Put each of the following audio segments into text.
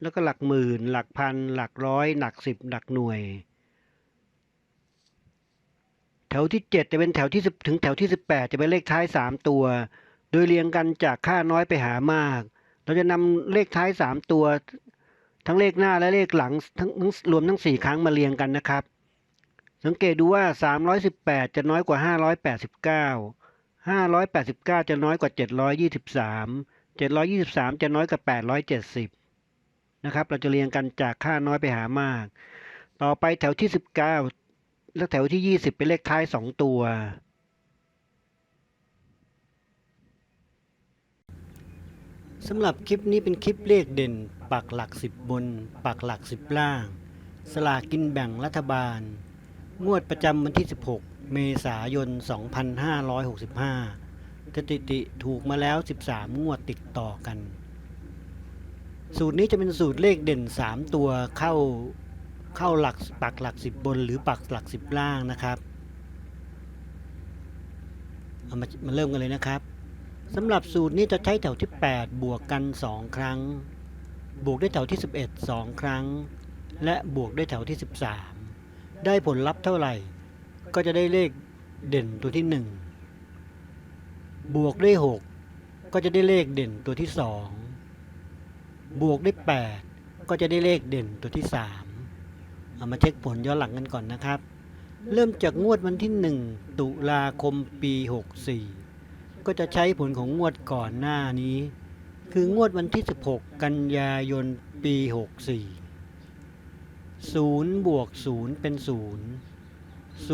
แล้วก็หลักหมื่น หลักพัน หลักร้อย หลักสิบ หลักหน่วย แถวที่ 7 จะเป็นแถวที่ 10 ถึงแถวที่ 18 จะเป็นเลขท้าย 3 ตัว โดยเรียงกันจากค่าน้อยไปหามาก เราจะนำเลขท้าย 3 ตัว ทั้งเลขหน้าและเลขหลังทั้งทั้งรวมทั้ง 4 ครั้งมาเรียงกันนะครับ สังเกตดูว่า 318 จะน้อยกว่า 589 589 จะน้อยกว่า 723 723 จะน้อยกว่า 870 นะครับ เราจะเรียงกันจากค่าน้อยไปหามาก ต่อไปแถวที่ 19 และแถวที่ 20 เป็นเลขท้าย 2 ตัว สำหรับคลิปนี้เป็นคลิปเลขเด่น ปักหลัก 10 บน ปักหลัก 10 ล่าง สลากกินแบ่งรัฐบาล งวดประจำวันที่ 16 เมษายน 2565สถิติถูกมาแล้ว 13 งวดติดต่อกัน สูตรนี้จะเป็นสูตรเลขเด่น 3 ตัวเข้าเข้าหลักปักหลัก 10 บนหรือปักหลัก 10 ล่างนะครับเอามามาเริ่มกันเลยนะครับสำหรับสูตรนี้จะใช้แถวที่ 8 บวกกัน 2 ครั้ง บวกด้วยแถวที่ 11 2 ครั้ง และบวกด้วยแถวที่ 13 ได้ผลลัพธ์เท่าไหร่ ก็จะได้เลขเด่นตัวที่ 1 บวกด้วย 6 ก็จะได้เลขเด่นตัวที่ 2 บวกด้วย 8 ก็จะได้เลขเด่นตัวที่ 3 เอามาเช็คผลย้อนหลังกันก่อนนะครับ เริ่มจากงวดวันที่ 1 ตุลาคมปี 64 ก็จะใช้ผลของงวดก่อนหน้านี้ คืองวดวันที่ 16 กันยายนปี 64 0บวก0เป็น 0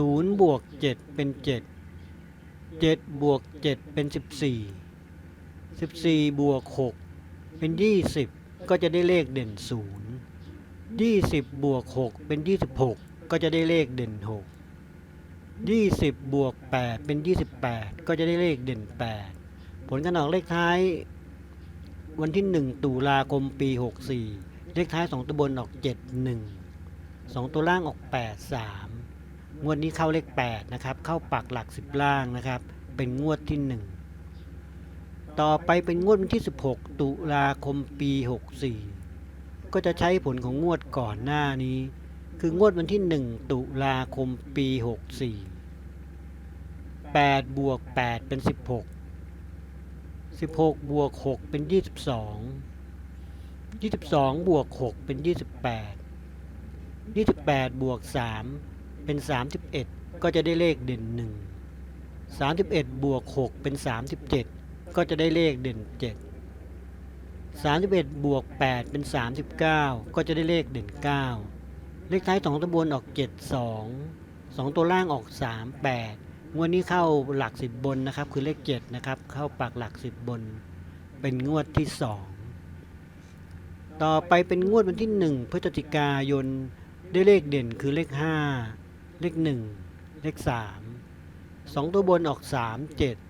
0บวก7เป็น 7 7บวก7เป็น 14 14บวก6เป็น 20 ก็จะได้เลขเด่น 0 20 บวก 6 เป็น 26 ก็จะได้เลขเด่น 6 20 บวก 8 เป็น 28 ก็จะได้เลขเด่น 8 ผลการออกเลขท้าย วันที่ 1 ตุลาคมปี 64 เลขท้าย 2 ตัวบนออก 7 1 2 ตัวล่างออก 8 3 งวดนี้เข้าเลข 8 นะครับ เข้าปักหลัก 10 ล่างนะครับ เป็นงวดที่ 1 ต่อไปเป็นงวดวันที่ 16 ตุลาคมปี 64 ก็จะใช้ผลของงวดก่อนหน้านี้ คืองวดวันที่ 1 ตุลาคมปี 64 8 บวก 8 เป็น 16 16 บวก 6 เป็น 22 22 บวก 6 เป็น 28 28 บวก 3 เป็น 31 ก็จะได้เลขเด่น 1 31 บวก 6 เป็น 37 ก็จะได้เลขเด่น 7 31 บวก 8 เป็น 39 ก็จะได้เลขเด่น 9 เลขท้าย 2 ตัวบนออก 7 2 2 ตัวล่างออก 3 8 งวดนี้เข้าหลัก 10 บนนะครับ คือเลข 7 นะครับ เข้าปักหลัก 10 บน เป็นงวดที่ 2 ต่อไปเป็นงวดวันที่ 1 พฤศจิกายน ได้เลขเด่นคือเลข 5 เลข 1 เลข 3 2 ตัวบนออก 3 7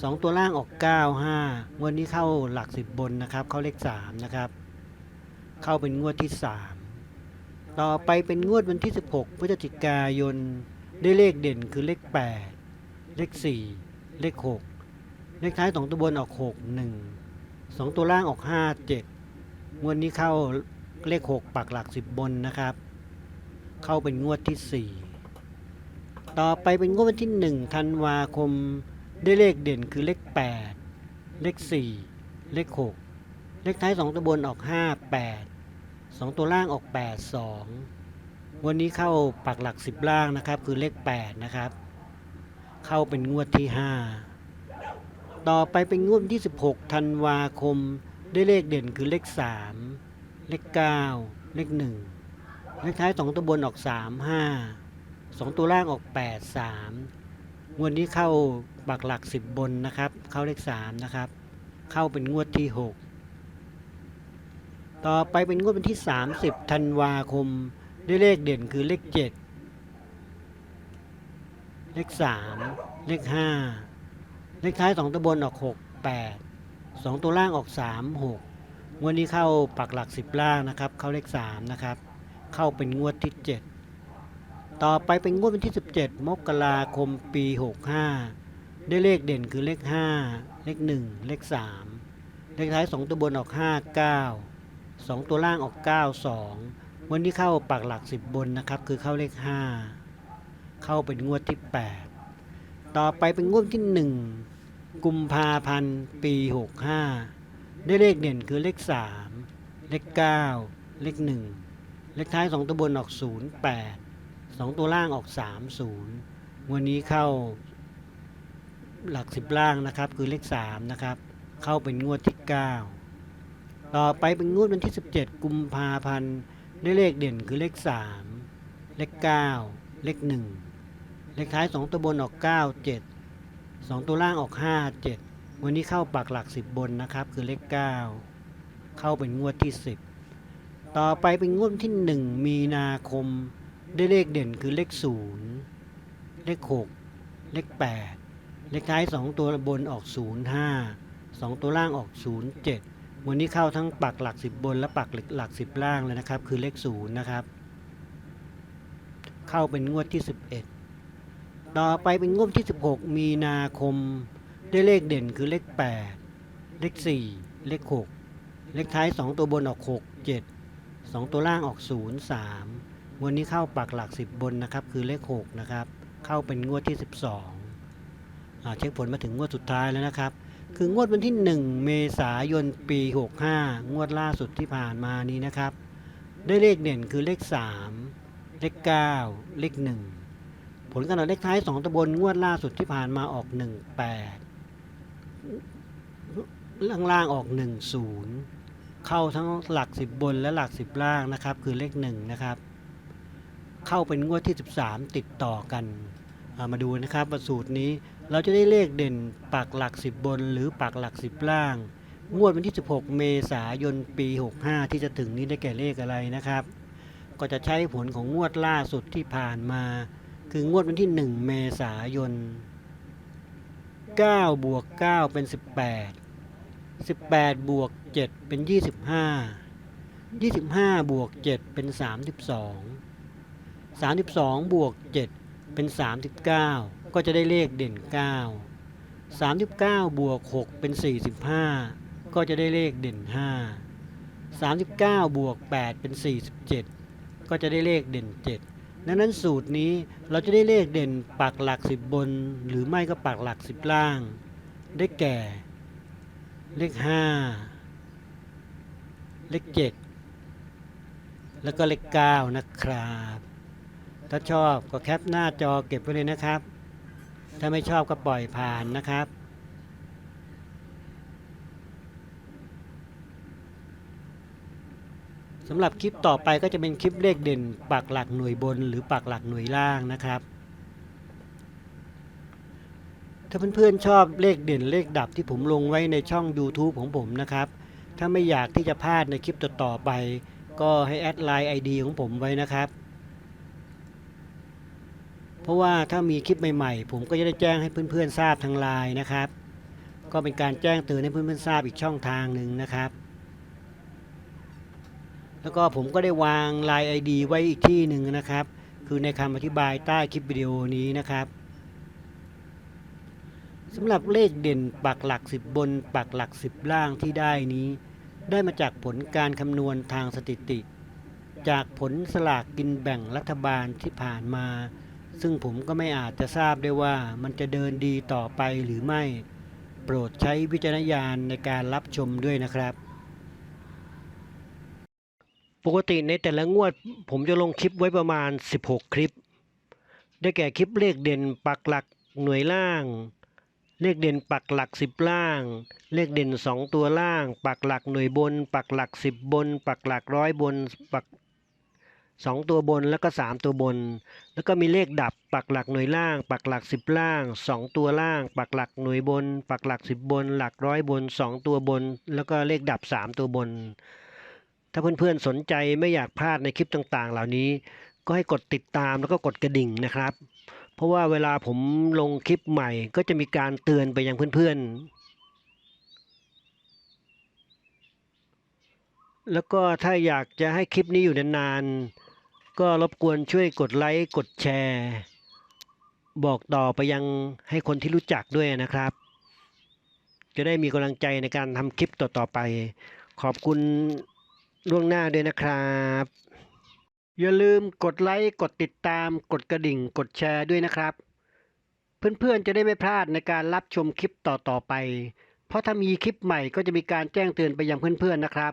2ตัวล่างออก 9 5 งวดนี้เข้าหลัก 10 บนนะครับ เข้าเลข 3 นะครับ เข้าเป็นงวดที่ 3 ต่อไปเป็นงวดวันที่ 16 พฤศจิกายน ได้เลขเด่นคือเลข 8 เลข 4 เลข 6 เลขท้าย 2 ตัวบนออก 6 1 2 ตัวล่างออก 5 7 งวดนี้เข้าเลข 6 ปักหลัก 10 บนนะครับ เข้าเป็นงวดที่ 4 ต่อไปเป็นงวดวันที่ 1 ธันวาคม ได้เลขเด่นคือเลข 8 เลข 4 เลข 6 เลขท้าย 2 ตัวบนออก 5 8 2 ตัวล่างออก 8 2 วันนี้เข้าปักหลัก 10 ล่างนะครับ คือเลข 8 นะครับ เข้าเป็นงวดที่ 5 ต่อไปเป็นงวดที่ 16 ธันวาคม ได้เลขเด่นคือเลข 3 เลข 9 เลข 1 เลขท้าย 2 ตัวบนออก 3 5 2 ตัวล่างออก 8 3 วันนี้เข้าปักหลักสิบบนนะครับ เข้าเลขสามนะครับ เข้าเป็นงวดที่หกต่อไปเป็นงวดเป็นที่สามสิบธันวาคมได้เลขเด่นคือเลขเจ็ดเลขสามเลขห้าเลขท้ายสองตัวบนออกหกแปดสองตัวล่างออกสามหกงวดนี้เข้าปักหลักสิบล่างนะครับ เข้าเลขสามนะครับ เข้าเป็นงวดที่เจ็ด ต่อไปเป็นงวดวันที่สิบเจ็ดมกราคมปีหกห้าได้เลขเด่นคือเลขห้าเลขหนึ่งเลขสามเลขท้ายสองตัวบนออกห้าเก้าสองตัวล่างออกเก้าสองวันนี้เข้าปักหลักสิบบนนะครับ คือเข้าเลขห้าเข้าเป็นงวดที่แปดต่อไปเป็นงวดที่หนึ่งกุมภาพันธ์ปีหกห้าได้เลขเด่นคือเลขสามเลขเก้าเลขหนึ่งเลขท้ายสองตัวบนออกศูนย์แปด สองตัวล่างออกสามศูนย์วันนี้เข้าหลักสิบล่างนะครับ คือเลขสามนะครับ เข้าเป็นงวดที่เก้าต่อไปเป็นงวดวันที่สิบเจ็ดกุมภาพันธ์ได้เลขเด่นคือเลขสามเลขเก้าเลขหนึ่งเลขท้ายสองตัวบนออกเก้าเจ็ดสองตัวล่างออกห้าเจ็ดวันนี้เข้าปักหลักสิบบนนะครับ คือเลขเก้าเข้าเป็นงวดที่สิบต่อไปเป็นงวดที่หนึ่งมีนาคม ได้เลขเด่นคือเลขศูนย์เลขหกเลขแปดเลขท้ายสองตัวบนออกศูนย์ห้าสองตัวล่างออกศูนย์เจ็ดวันนี้เข้าทั้งปักหลักสิบบนและปักหลักสิบล่างเลยนะครับ คือเลขศูนย์นะครับ เข้าเป็นงวดที่11ต่อไปเป็นงวดที่16มีนาคมได้เลขเด่นคือเลข8เลข4เลข6เลขท้าย2ตัวบนออก6 7 2ตัวล่างออก0 วันนี้เข้าปักหลัก 10 บนนะครับ คือเลข6นะครับ เข้าเป็นงวดที่ 12อ่าเช็คผลมาถึงงวดสุดท้ายแล้วนะครับ คืองวดวันที่ 1 เมษายนปี 65 งวดล่าสุดที่ผ่านมานี้นะครับ ได้เลขเด่นคือเลข 3 เลข 9 เลข 1 ผลกำหนดเลขท้าย 2ตัวบนงวดล่าสุดที่ผ่านมาออก 18 ล่างล่างๆออก 10 เข้าทั้งหลัก 10 บนและหลัก 10 ล่างนะครับ คือเลข 1 นะครับ เข้าเป็นงวดที่ 13 ติดต่อกันามาดูนะครับว่าสูตรนี้เราจะได้เลขเด่นปักหลัก 10 บน หรือปักหลัก 10 ล่าง งวดวันที่ 16 เมษายนปี 65 ที่จะถึงนี้ได้แก่เลขอะไรนะครับ ก็จะใช้ผลของงวดล่าสุดที่ผ่านมา คืองวดวันที่ 1 เมษายน 9 บวก 9 เป็น 18 18 บวก 7 เป็น 25 25 บวก 7 เป็น 32 32 บวก 7 เป็น 39 ก็จะได้เลขเด่น 9 39 บวก 6 เป็น 45 ก็จะได้เลขเด่น 5 39 บวก 8 เป็น 47 ก็จะได้เลขเด่น 7 ดังนั้นสูตรนี้เราจะได้เลขเด่นปักหลัก 10 บน หรือไม่ก็ปักหลัก 10 ล่าง ได้แก่ เลข 5 เลข 7 แล้วก็เลข 9 นะครับ ถ้าชอบก็แคปหน้าจอเก็บไว้เลยนะครับ ถ้าไม่ชอบก็ปล่อยผ่านนะครับ สำหรับคลิปต่อไปก็จะเป็นคลิปเลขเด่นปักหลักหน่วยบน หรือปักหลักหน่วยล่างนะครับ ถ้าเพื่อนๆชอบเลขเด่นเลขดับที่ผมลงไว้ในช่อง YouTube ของผมนะครับ ถ้าไม่อยากที่จะพลาดในคลิปต่อๆไป ก็ให้แอดไลน์ ID ของผมไว้นะครับ เพราะว่าถ้ามีคลิปใหม่ๆ ผมก็จะได้แจ้งให้เพื่อนๆทราบทางไลน์นะครับ ก็เป็นการแจ้งเตือนให้เพื่อนๆทราบอีกช่องทางหนึ่งนะครับ แล้วก็ผมก็ได้วางไลน์ ID ไว้อีกที่หนึ่งนะครับ คือในคำอธิบายใต้คลิปวิดีโอนี้นะครับสำหรับเลขเด่นปักหลัก 10 บนปักหลัก 10 ล่างที่ได้นี้ ได้มาจากผลการคำนวณทางสถิติ จากผลสลากกินแบ่งรัฐบาลที่ผ่านมา ซึ่งผมก็ไม่อาจจะทราบได้ว่ามันจะเดินดีต่อไปหรือไม่ โปรดใช้วิจารณญาณในการรับชมด้วยนะครับ ปกติในแต่ละงวด ผมจะลงคลิปไว้ประมาณ 16 คลิป ได้แก่คลิปเลขเด่นปักหลักหน่วยล่าง เลขเด่นปักหลัก 10 ล่าง เลขเด่น 2 ตัวล่าง ปักหลักหน่วยบน ปักหลัก 10 บน ปักหลักร้อยบนปัก 2 ตัวบนแล้วก็ 3 ตัวบน แล้วก็มีเลขดับปักหลักหน่วยล่าง ปักหลัก 10 ล่าง 2 ตัวล่าง ปักหลักหน่วยบน ปักหลัก 10 บน หลักร้อยบน 2 ตัวบน แล้วก็เลขดับ 3 ตัวบน ถ้าเพื่อนๆสนใจไม่อยากพลาดในคลิปต่างๆ เหล่านี้ ก็ให้กดติดตามแล้วก็กดกระดิ่งนะครับ เพราะว่าเวลาผมลงคลิปใหม่ก็จะมีการเตือนไปยังเพื่อนๆ แล้วก็ถ้าอยากจะให้คลิปนี้อยู่นานๆ ก็รบกวนช่วยกดไลค์กดแชร์ บอกต่อไปยังให้คนที่รู้จักด้วยนะครับ จะได้มีกำลังใจในการทำคลิปต่อๆไป ขอบคุณล่วงหน้าด้วยนะครับ อย่าลืมกดไลค์กดติดตาม กดกระดิ่ง กดแชร์ด้วยนะครับ เพื่อนๆ จะได้ไม่พลาดในการรับชมคลิปต่อๆไป เพราะถ้ามีคลิปใหม่ก็จะมีการแจ้งเตือนไปยังเพื่อนๆนะครับ